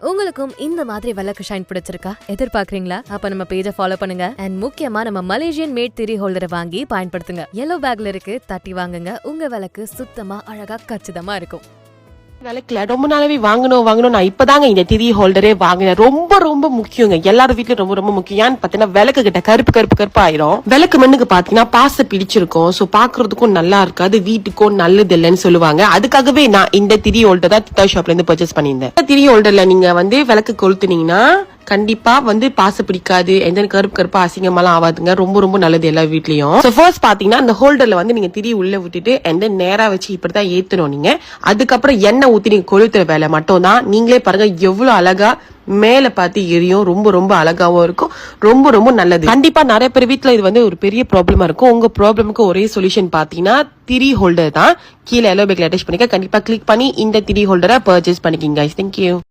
உங்களுக்கும் இந்த மாதிரி விளக்கு ஷைன் பிடிச்சிருக்கா? எதிர்பார்க்கறீங்களா? அப்ப நம்ம பேஜை ஃபாலோ பண்ணுங்க. அண்ட் முக்கியமா நம்ம மலேசியன் மேட் திரி ஹோல்டரை வாங்கி பயன்படுத்துங்க. எல்லோ பேக்ல இருக்கு தட்டி வாங்குங்க. உங்க விளக்கு சுத்தமா அழகா கச்சிதமா இருக்கும். விளக்கல ரொம்ப நாளாவே வாங்கணும் வாங்கணும் நான் இப்பதாங்க இந்த திரி ஹோல்டரே வாங்கினேன். ரொம்ப ரொம்ப முக்கியங்க. எல்லாரும் வீட்லயும் ரொம்ப ரொம்ப முக்கியம். ஏன்னு பாத்தீங்கன்னா விளக்கு கிட்ட கருப்பு கருப்பு கருப்பு ஆயிரும் விளக்கு மண்ணுக்கு பாத்தீங்கன்னா பாச பிடிச்சிருக்கும். சோ பாக்குறதுக்கும் நல்லா இருக்காது. வீட்டுக்கும் நல்லது இல்லைன்னு சொல்லுவாங்க. அதுக்காகவே நான் இந்த திரி ஹோல்டர் தான் திட்டா ஷாப்ல இருந்து பர்ச்சேஸ் பண்ணியிருந்தேன். திரி ஹோல்டர்ல நீங்க வந்து விளக்கு கொளுத்துனீங்கன்னா கண்டிப்பா வந்து பாச பிடிக்காது எந்த கருப்பு கருப்பு அசிங்கமாலாம் ஆகாதுங்க ரொம்ப ரொம்ப நல்லது எல்லா வீட்லயும். ஃபர்ஸ்ட் பாத்தீங்கன்னா அந்த ஹோல்டர்ல வந்து நீங்க திரி உள்ள விட்டுட்டு எந்த நேராக நேரா வச்சு இப்படிதான் ஏத்தணும் நீங்க. அதுக்கப்புறம் எண்ணெய் ஊத்தி நீங்க கொளுத்துற வேலை மட்டும் தான் நீங்களே பாருங்க எவ்வளவு அழகா மேல பார்த்து எரியும். ரொம்ப ரொம்ப அழகாவும் இருக்கும். ரொம்ப ரொம்ப நல்லது. கண்டிப்பா நிறைய பேர் வீட்டுல இது வந்து ஒரு பெரிய ப்ராப்ளமா இருக்கும். உங்க ப்ராப்ளமுக்கு ஒரே சொல்யூஷன் பாத்தீங்கன்னா திரி ஹோல்டர் தான். கீழே எல்லோ பேக்ல அட்டாச் பண்ணிக்க. கண்டிப்பா கிளிக் பண்ணி இந்த திரி ஹோல்டரை பர்ச்சேஸ் பண்ணிக்கிங்க தேங்க்யூ